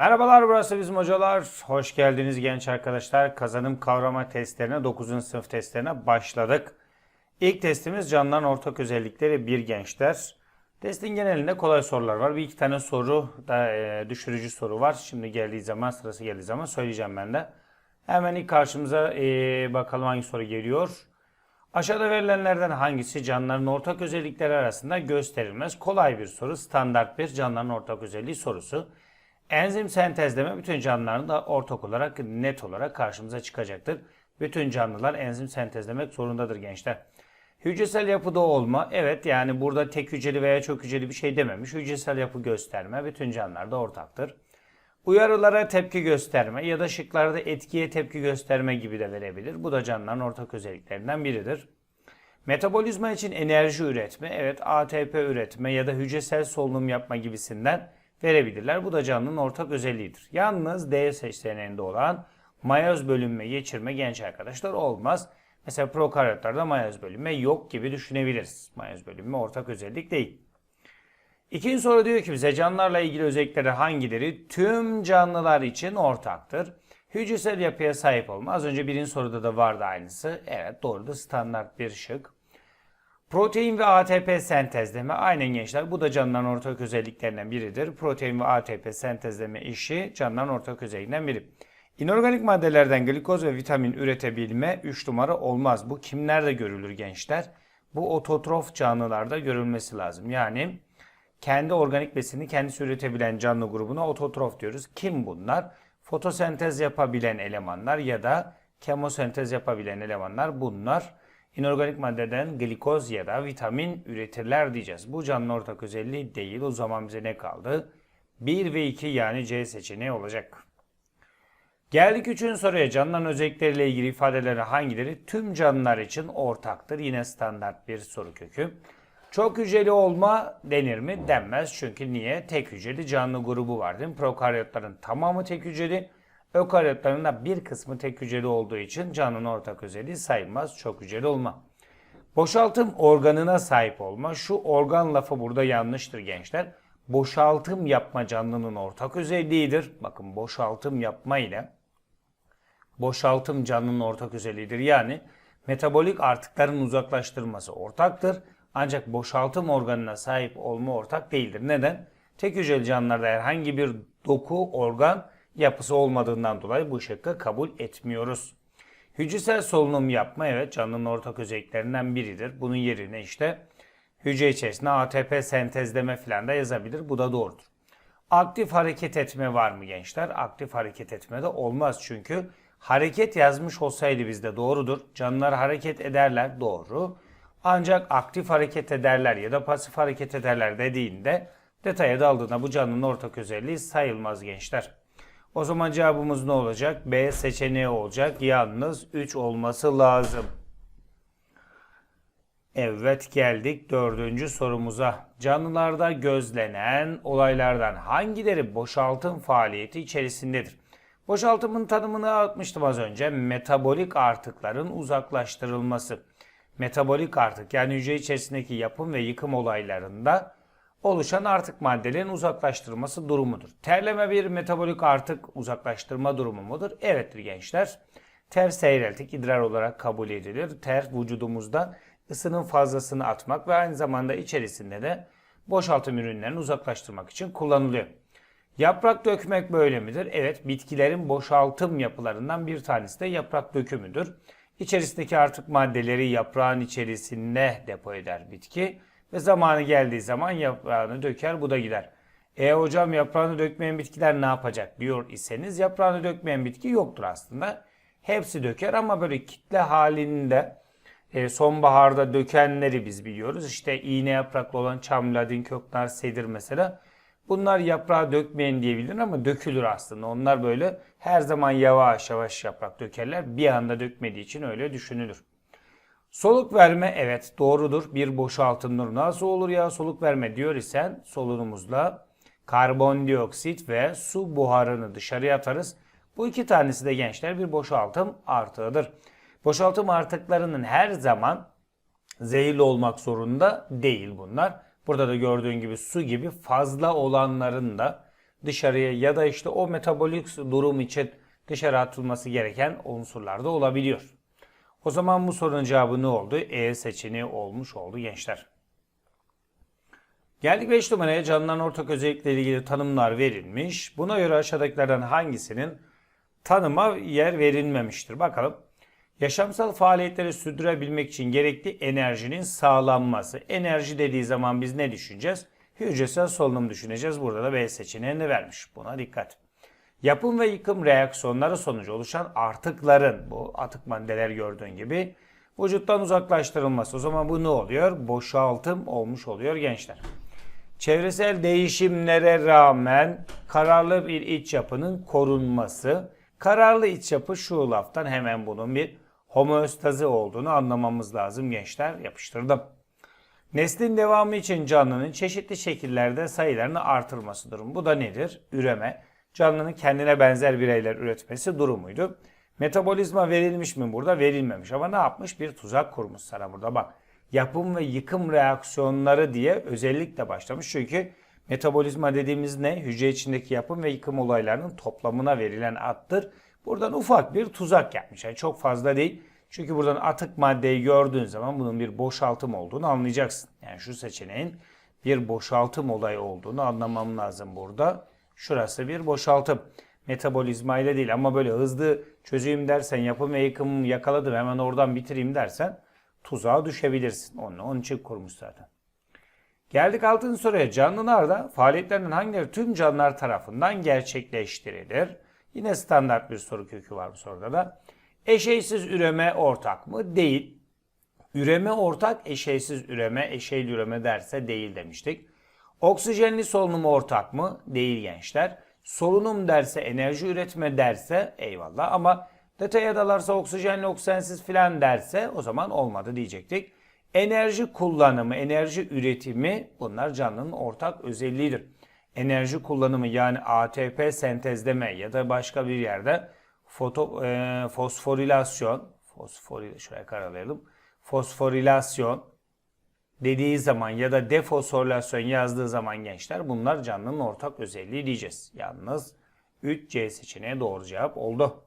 Merhabalar burası bizim hocalar. Hoş geldiniz genç arkadaşlar. Kazanım kavrama testlerine 9. sınıf testlerine başladık. İlk testimiz canlıların ortak özellikleri bir gençler. Testin genelinde kolay sorular var. Bir iki tane soru da e, düşürücü soru var. Şimdi geldiği zaman sırası geldiği zaman söyleyeceğim ben de. Hemen ilk karşımıza e, bakalım hangi soru geliyor. Aşağıda verilenlerden hangisi canlıların ortak özellikleri arasında gösterilmez? Kolay bir soru. Standart bir canlıların ortak özelliği sorusu. Enzim sentezleme bütün canlıların da ortak olarak net olarak karşımıza çıkacaktır. Bütün canlılar enzim sentezlemek zorundadır gençler. Hücresel yapıda olma, evet yani burada tek hücreli veya çok hücreli bir şey dememiş. Hücresel yapı gösterme bütün canlılarda ortaktır. Uyarılara tepki gösterme ya da şıklarda etkiye tepki gösterme gibi de verebilir. Bu da canlıların ortak özelliklerinden biridir. Metabolizma için enerji üretme, evet ATP üretme ya da hücresel solunum yapma gibisinden verebilirler. Bu da canlının ortak özelliğidir. Yalnız D seçeneğinde olan mayoz bölünme geçirme genç arkadaşlar olmaz. Mesela prokaryotlarda mayoz bölünme yok gibi düşünebiliriz. Mayoz bölünme ortak özellik değil. İkinci soru diyor ki bize canlılarla ilgili özellikleri hangileri tüm canlılar için ortaktır? Hücresel yapıya sahip olma. Az önce birinci soruda da vardı aynısı. Evet doğrudur standart bir şık. Protein ve ATP sentezleme aynen gençler bu da canlıların ortak özelliklerinden biridir. Protein ve ATP sentezleme işi canlıların ortak özelliğinden biri. İnorganik maddelerden glikoz ve vitamin üretebilme 3 numara olmaz. Bu kimlerde görülür gençler? Bu ototrof canlılarda görülmesi lazım. Yani kendi organik besini kendisi üretebilen canlı grubuna ototrof diyoruz. Kim bunlar? Fotosentez yapabilen elemanlar ya da kemosentez yapabilen elemanlar bunlar. İnorganik maddeden glikoz ya da vitamin üretirler diyeceğiz. Bu canlı ortak özelliği değil. O zaman bize ne kaldı? 1 ve 2 yani C seçeneği olacak. Geldik üçüncü soruya. Canlıların özellikleriyle ilgili ifadeleri hangileri tüm canlılar için ortaktır? Yine standart bir soru kökü. Çok hücreli olma denir mi? Denmez. Çünkü niye? Tek hücreli canlı grubu var değil mi? Prokaryotların tamamı tek hücreli. Ökaryotların da bir kısmı tek hücreli olduğu için canlının ortak özelliği sayılmaz. Çok hücreli olma. Boşaltım organına sahip olma. Şu organ lafı burada yanlıştır gençler. Boşaltım yapma canlının ortak özelliğidir. Bakın boşaltım yapma ile boşaltım canlının ortak özelliğidir. Yani metabolik artıkların uzaklaştırılması ortaktır. Ancak boşaltım organına sahip olma ortak değildir. Neden? Tek hücreli canlılarda herhangi bir doku, organ yapısı olmadığından dolayı bu şıkkı kabul etmiyoruz. Hücresel solunum yapma evet canlının ortak özelliklerinden biridir. Bunun yerine işte hücre içerisinde ATP sentezleme falan da yazabilir. Bu da doğrudur. Aktif hareket etme var mı gençler? Aktif hareket etme de olmaz çünkü hareket yazmış olsaydı bizde doğrudur. Canlılar hareket ederler doğru. Ancak aktif hareket ederler ya da pasif hareket ederler dediğinde detaya daldığında bu canlının ortak özelliği sayılmaz gençler. O zaman cevabımız ne olacak? B seçeneği olacak. Yalnız 3 olması lazım. Evet geldik dördüncü sorumuza. Canlılarda gözlenen olaylardan hangileri boşaltım faaliyeti içerisindedir? Boşaltımın tanımını atmıştım az önce. Metabolik artıkların uzaklaştırılması. Metabolik artık yani hücre içerisindeki yapım ve yıkım olaylarında oluşan artık maddelerin uzaklaştırılması durumudur. Terleme bir metabolik artık uzaklaştırma durumu mudur? Evettir gençler. Ter seyreltik idrar olarak kabul edilir. Ter vücudumuzda ısının fazlasını atmak ve aynı zamanda içerisinde de boşaltım ürünlerini uzaklaştırmak için kullanılıyor. Yaprak dökmek böyle midir? Evet, bitkilerin boşaltım yapılarından bir tanesi de yaprak dökümüdür. İçerisindeki artık maddeleri yaprağın içerisinde depo eder bitki ve zamanı geldiği zaman yaprağını döker bu da gider. E hocam yaprağını dökmeyen bitkiler ne yapacak diyor iseniz yaprağını dökmeyen bitki yoktur aslında. Hepsi döker ama böyle kitle halinde e, sonbaharda dökenleri biz biliyoruz. İşte iğne yapraklı olan çam, ladin, köknar, sedir mesela. Bunlar yaprağı dökmeyen diyebilir ama dökülür aslında. Onlar böyle her zaman yavaş yavaş yaprak dökerler. Bir anda dökmediği için öyle düşünülür. Soluk verme evet doğrudur. Bir boşaltımdır. Nasıl olur ya soluk verme diyor isen solunumuzla karbondioksit ve su buharını dışarıya atarız. Bu iki tanesi de gençler bir boşaltım artığıdır. Boşaltım artıklarının her zaman zehirli olmak zorunda değil bunlar. Burada da gördüğün gibi su gibi fazla olanların da dışarıya ya da işte o metabolik durum için dışarı atılması gereken unsurlar da olabiliyor. O zaman bu sorunun cevabı ne oldu? E seçeneği olmuş oldu gençler. Geldik 5 numaraya canlıların ortak özellikleriyle ilgili tanımlar verilmiş. Buna göre aşağıdakilerden hangisinin tanıma yer verilmemiştir? Bakalım. Yaşamsal faaliyetleri sürdürebilmek için gerekli enerjinin sağlanması. Enerji dediği zaman biz ne düşüneceğiz? Hücresel solunum düşüneceğiz. Burada da B seçeneğini vermiş. Buna dikkat. Yapım ve yıkım reaksiyonları sonucu oluşan artıkların, bu atık maddeler gördüğün gibi vücuttan uzaklaştırılması. O zaman bu ne oluyor? Boşaltım olmuş oluyor gençler. Çevresel değişimlere rağmen kararlı bir iç yapının korunması. Kararlı iç yapı şu laftan hemen bunun bir homeostazi olduğunu anlamamız lazım gençler. Yapıştırdım. Neslin devamı için canlının çeşitli şekillerde sayılarını artırması durumu. Bu da nedir? Üreme. Canlının kendine benzer bireyler üretmesi durumuydu. Metabolizma verilmiş mi burada? Verilmemiş. Ama ne yapmış? Bir tuzak kurmuş sana burada bak. Yapım ve yıkım reaksiyonları diye özellikle başlamış. Çünkü metabolizma dediğimiz ne? Hücre içindeki yapım ve yıkım olaylarının toplamına verilen addır. Buradan ufak bir tuzak yapmış. Yani çok fazla değil. Çünkü buradan atık maddeyi gördüğün zaman bunun bir boşaltım olduğunu anlayacaksın. Yani şu seçeneğin bir boşaltım olayı olduğunu anlamam lazım burada. Şurası bir boşaltım. Metabolizma ile değil ama böyle hızlı çözeyim dersen yapım ve yıkım yakaladım hemen oradan bitireyim dersen tuzağa düşebilirsin. Onu, onun için kurmuş zaten. Geldik altın soruya. Canlılarda faaliyetlerinin hangileri tüm canlılar tarafından gerçekleştirilir? Yine standart bir soru kökü var bu soruda da. Eşeysiz üreme ortak mı? Değil. Üreme ortak, eşeysiz üreme, eşeyli üreme derse değil demiştik. Oksijenli solunum ortak mı? Değil gençler. Solunum derse, enerji üretme derse eyvallah ama detaya dalarsa oksijenli, oksijensiz filan derse o zaman olmadı diyecektik. Enerji kullanımı, enerji üretimi bunlar canlının ortak özelliğidir. Enerji kullanımı yani ATP sentezleme ya da başka bir yerde foto, e, fosforilasyon, fosforil, şuraya karar verelim. Fosforilasyon dediği zaman ya da defosforilasyon yazdığı zaman gençler bunlar canlının ortak özelliği diyeceğiz. Yalnız 3C seçeneği doğru cevap oldu.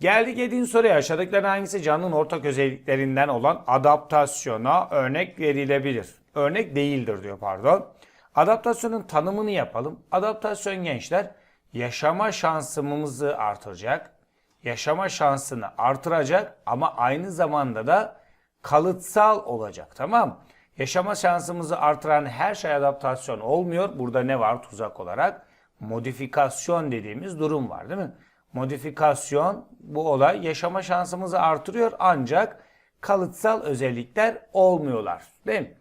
Geldik 7. soruya. Aşağıdakilerin hangisi canlının ortak özelliklerinden olan adaptasyona örnek verilebilir? Örnek değildir diyor pardon. Adaptasyonun tanımını yapalım. Adaptasyon gençler yaşama şansımızı artıracak. Yaşama şansını artıracak ama aynı zamanda da kalıtsal olacak tamam Yaşama şansımızı artıran her şey adaptasyon olmuyor. Burada ne var tuzak olarak? Modifikasyon dediğimiz durum var değil mi? Modifikasyon bu olay yaşama şansımızı artırıyor ancak kalıtsal özellikler olmuyorlar değil mi?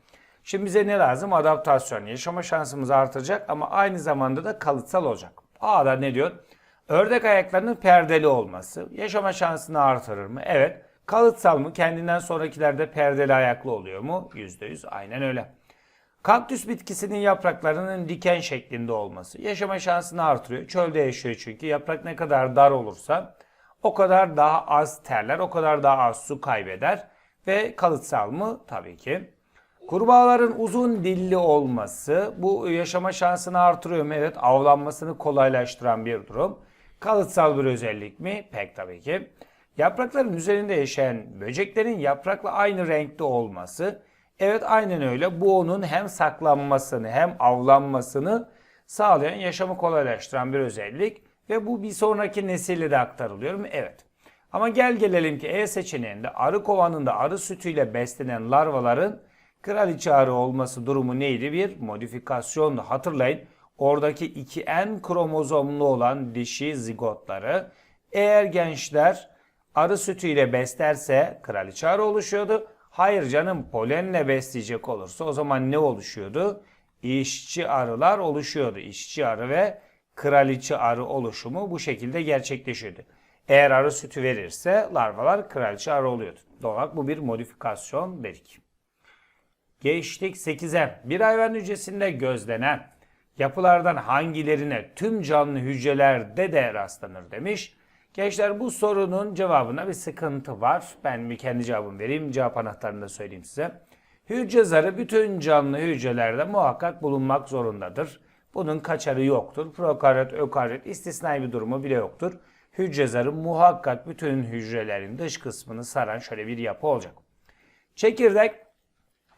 Şimdi bize ne lazım? Adaptasyon. Yaşama şansımız artacak ama aynı zamanda da kalıtsal olacak. A'da ne diyor? Ördek ayaklarının perdeli olması. Yaşama şansını artırır mı? Evet. Kalıtsal mı? Kendinden sonrakilerde perdeli ayaklı oluyor mu? %100 aynen öyle. Kaktüs bitkisinin yapraklarının diken şeklinde olması yaşama şansını artırıyor. Çölde yaşıyor çünkü. Yaprak ne kadar dar olursa o kadar daha az terler, o kadar daha az su kaybeder. Ve kalıtsal mı? Tabii ki. Kurbağaların uzun dilli olması bu yaşama şansını artırıyor mu? Evet avlanmasını kolaylaştıran bir durum. Kalıtsal bir özellik mi? Pek tabii ki. Yaprakların üzerinde yaşayan böceklerin yaprakla aynı renkte olması. Evet aynen öyle. Bu onun hem saklanmasını hem avlanmasını sağlayan, yaşamı kolaylaştıran bir özellik. Ve bu bir sonraki nesille de aktarılıyor mu? Evet. Ama gel gelelim ki E seçeneğinde arı kovanında arı sütüyle beslenen larvaların kraliçe arı olması durumu neydi? Bir modifikasyondu. Hatırlayın oradaki iki en kromozomlu olan dişi zigotları eğer gençler arı sütüyle beslerse kraliçe arı oluşuyordu. Hayır canım polenle besleyecek olursa o zaman ne oluşuyordu? İşçi arılar oluşuyordu. İşçi arı ve kraliçe arı oluşumu bu şekilde gerçekleşiyordu. Eğer arı sütü verirse larvalar kraliçe arı oluyordu. Doğal olarak bu bir modifikasyon dedik. Geçtik 8'e. Bir hayvan hücresinde gözlenen yapılardan hangilerine tüm canlı hücrelerde de rastlanır demiş. Gençler bu sorunun cevabına bir sıkıntı var. Ben bir kendi cevabımı vereyim. Cevap anahtarını da söyleyeyim size. Hücre zarı bütün canlı hücrelerde muhakkak bulunmak zorundadır. Bunun kaçarı yoktur. Prokaryot, ökaryot istisnai bir durumu bile yoktur. Hücre zarı muhakkak bütün hücrelerin dış kısmını saran şöyle bir yapı olacak. Çekirdek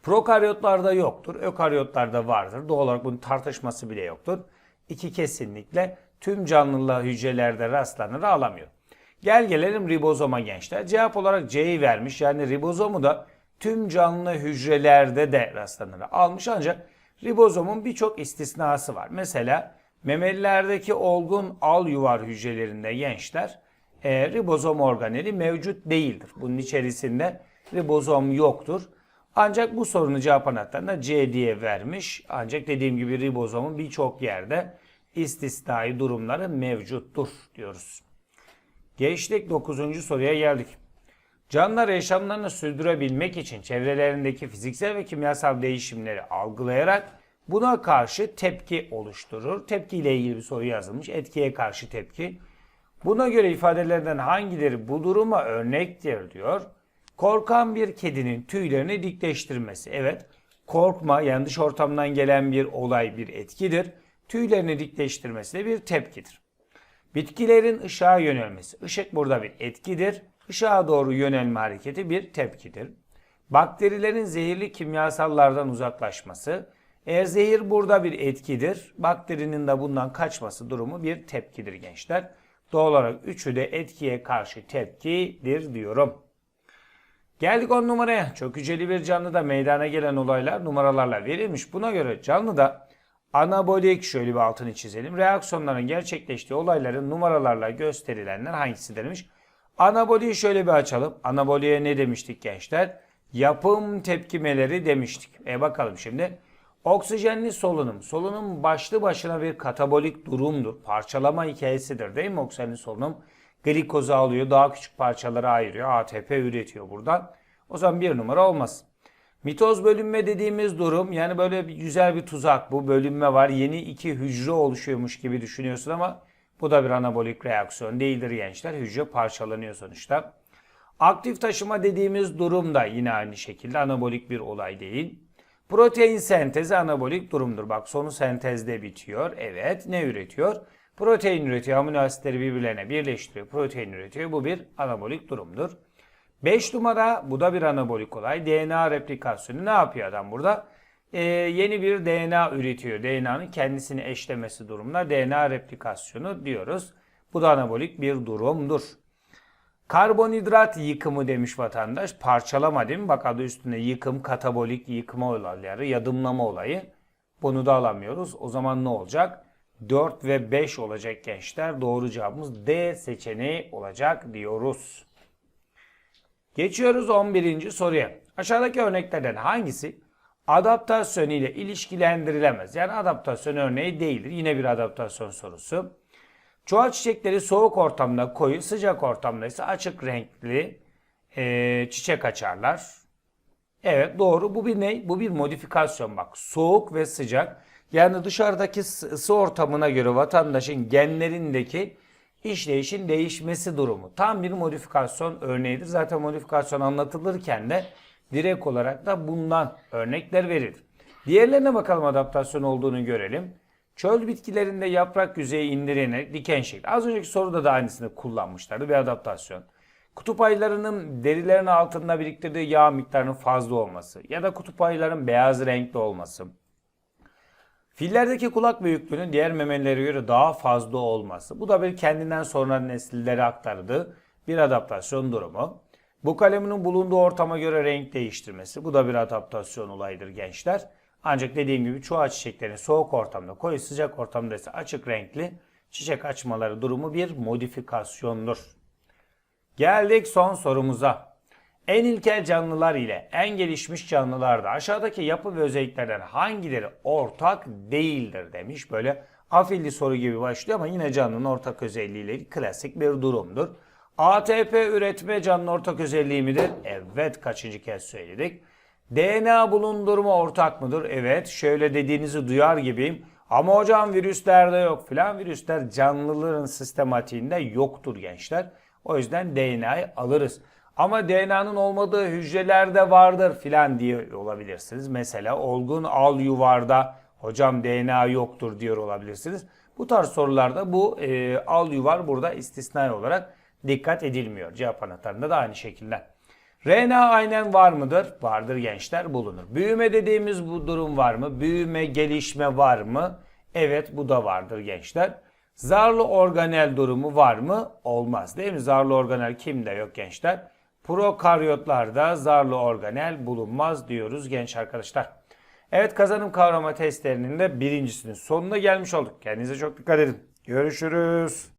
prokaryotlarda yoktur. Ökaryotlarda vardır. Doğal olarak bunun tartışması bile yoktur. İki kesinlikle tüm canlı hücrelerde rastlanır alamıyor. Gel gelelim ribozoma gençler. Cevap olarak C'yi vermiş. Yani ribozomu da tüm canlı hücrelerde de rastlanır almış ancak ribozomun birçok istisnası var. Mesela memelilerdeki olgun al yuvar hücrelerinde gençler e, ribozom organeli mevcut değildir. Bunun içerisinde ribozom yoktur. Ancak bu sorunun cevap anahtarına C diye vermiş. Ancak dediğim gibi ribozomun birçok yerde istisnai durumları mevcuttur diyoruz. Geçtik 9. soruya geldik. Canlılar yaşamlarını sürdürebilmek için çevrelerindeki fiziksel ve kimyasal değişimleri algılayarak buna karşı tepki oluşturur. Tepki ile ilgili bir soru yazılmış. Etkiye karşı tepki. Buna göre ifadelerden hangileri bu duruma örnektir diyor. Korkan bir kedinin tüylerini dikleştirmesi. Evet, korkma yani dış ortamdan gelen bir olay bir etkidir. Tüylerini dikleştirmesi de bir tepkidir. Bitkilerin ışığa yönelmesi. Işık burada bir etkidir. Işığa doğru yönelme hareketi bir tepkidir. Bakterilerin zehirli kimyasallardan uzaklaşması. Eğer zehir burada bir etkidir, bakterinin de bundan kaçması durumu bir tepkidir gençler. Doğal olarak üçü de etkiye karşı tepkidir diyorum. Geldik 10 numaraya. Çok hücreli bir canlıda meydana gelen olaylar numaralarla verilmiş. Buna göre canlıda anabolik şöyle bir altını çizelim. Reaksiyonların gerçekleştiği olayların numaralarla gösterilenler hangisi denilmiş? Anaboliyi şöyle bir açalım. Anaboliye ne demiştik gençler? Yapım tepkimeleri demiştik. E bakalım şimdi. Oksijenli solunum. Solunum başlı başına bir katabolik durumdur. Parçalama hikayesidir değil mi oksijenli solunum? Glikozu alıyor, daha küçük parçalara ayırıyor. ATP üretiyor buradan. O zaman bir numara olmaz. Mitoz bölünme dediğimiz durum yani böyle bir, güzel bir tuzak. Bu bölünme var. Yeni iki hücre oluşuyormuş gibi düşünüyorsun ama bu da bir anabolik reaksiyon değildir gençler. Hücre parçalanıyor sonuçta. Aktif taşıma dediğimiz durum da yine aynı şekilde anabolik bir olay değil. Protein sentezi anabolik durumdur. Bak sonu sentezde bitiyor. Evet ne üretiyor? Protein üretiyor. Amino asitleri birbirlerine birleştiriyor. Protein üretiyor. Bu bir anabolik durumdur. 5 numara bu da bir anabolik olay. DNA replikasyonu ne yapıyor adam burada? Ee, yeni bir DNA üretiyor. DNA'nın kendisini eşlemesi durumunda DNA replikasyonu diyoruz. Bu da anabolik bir durumdur. Karbonhidrat yıkımı demiş vatandaş. Parçalama değil mi? Bak adı üstünde yıkım, katabolik yıkma olayları, yadımlama olayı. Bunu da alamıyoruz. O zaman ne olacak? 4 ve 5 olacak gençler. Doğru cevabımız D seçeneği olacak diyoruz. Geçiyoruz 11. soruya. Aşağıdaki örneklerden hangisi adaptasyon ile ilişkilendirilemez? Yani adaptasyon örneği değildir. Yine bir adaptasyon sorusu. Çuha çiçekleri soğuk ortamda koyu, sıcak ortamda ise açık renkli e, çiçek açarlar. Evet doğru. Bu bir ne? Bu bir modifikasyon bak. Soğuk ve sıcak. Yani dışarıdaki ısı ortamına göre vatandaşın genlerindeki işleyişin değişmesi durumu. Tam bir modifikasyon örneğidir. Zaten modifikasyon anlatılırken de direkt olarak da bundan örnekler verilir. Diğerlerine bakalım adaptasyon olduğunu görelim. Çöl bitkilerinde yaprak yüzeyi indirenek diken şekli. Az önceki soruda da aynısını kullanmışlardı bir adaptasyon. Kutup ayılarının derilerinin altında biriktirdiği yağ miktarının fazla olması ya da kutup ayıların beyaz renkli olması. Fillerdeki kulak büyüklüğünün diğer memelilere göre daha fazla olması. Bu da bir kendinden sonra nesillere aktardığı bir adaptasyon durumu. Bu kalemin bulunduğu ortama göre renk değiştirmesi. Bu da bir adaptasyon olayıdır gençler. Ancak dediğim gibi çoğu çiçeklerin soğuk ortamda, koyu sıcak ortamda ise açık renkli çiçek açmaları durumu bir modifikasyondur. Geldik son sorumuza. En ilkel canlılar ile en gelişmiş canlılarda aşağıdaki yapı ve özelliklerden hangileri ortak değildir demiş. Böyle afilli soru gibi başlıyor ama yine canlının ortak özelliğiyle klasik bir durumdur. ATP üretme canlının ortak özelliği midir? Evet kaçıncı kez söyledik. DNA bulundurma ortak mıdır? Evet. Şöyle dediğinizi duyar gibiyim. Ama hocam virüslerde yok filan. Virüsler canlıların sistematiğinde yoktur gençler. O yüzden DNA'yı alırız. Ama DNA'nın olmadığı hücrelerde vardır filan diye olabilirsiniz. Mesela olgun al yuvarda Hocam DNA yoktur diyor olabilirsiniz. Bu tarz sorularda bu e, al yuvar burada istisnai olarak dikkat edilmiyor. Cevap anahtarında da aynı şekilde. RNA aynen var mıdır? Vardır gençler bulunur. Büyüme dediğimiz bu durum var mı? Büyüme, gelişme var mı? Evet bu da vardır gençler. Zarlı organel durumu var mı? Olmaz değil mi? Zarlı organel kimde yok gençler? Prokaryotlarda zarlı organel bulunmaz diyoruz genç arkadaşlar. Evet kazanım kavrama testlerinin de birincisinin sonuna gelmiş olduk. Kendinize çok dikkat edin. Görüşürüz.